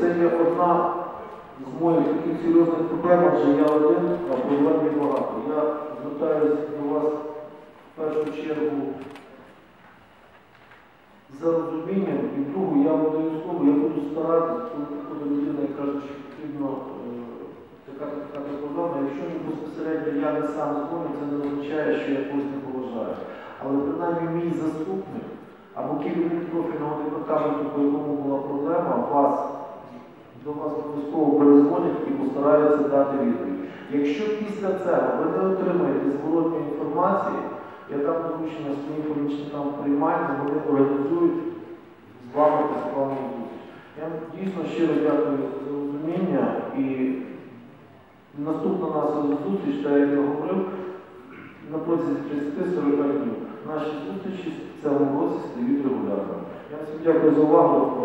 Це є одна з моїх таких серйозних проблем, адже я один, а проблем є багато. Я звертаюся до вас в першу чергу за розумінням, і другу, я обов'язково, я буду старатися, коли приходить людина і каже, що потрібно е, така така проблема. Якщо безпосередньо я не сам дзвоню, це не означає, що я когось не поважаю. Але принаймні мій заступник або керівник профільного департаменту, по якому була проблема, вас до вас обов'язково перезвонять і постараються дати відповідь. Якщо після цього ви не отримаєте зворотної інформації, я дам доручення своїм помічникам приймальні, вони організують з вами безплатну зустріч. Я дійсно щиро дякую за розуміння і наступна наша зустріч, як я говорив, Наші зустрічі в цьому році стають регулярними. Я всім дякую за увагу.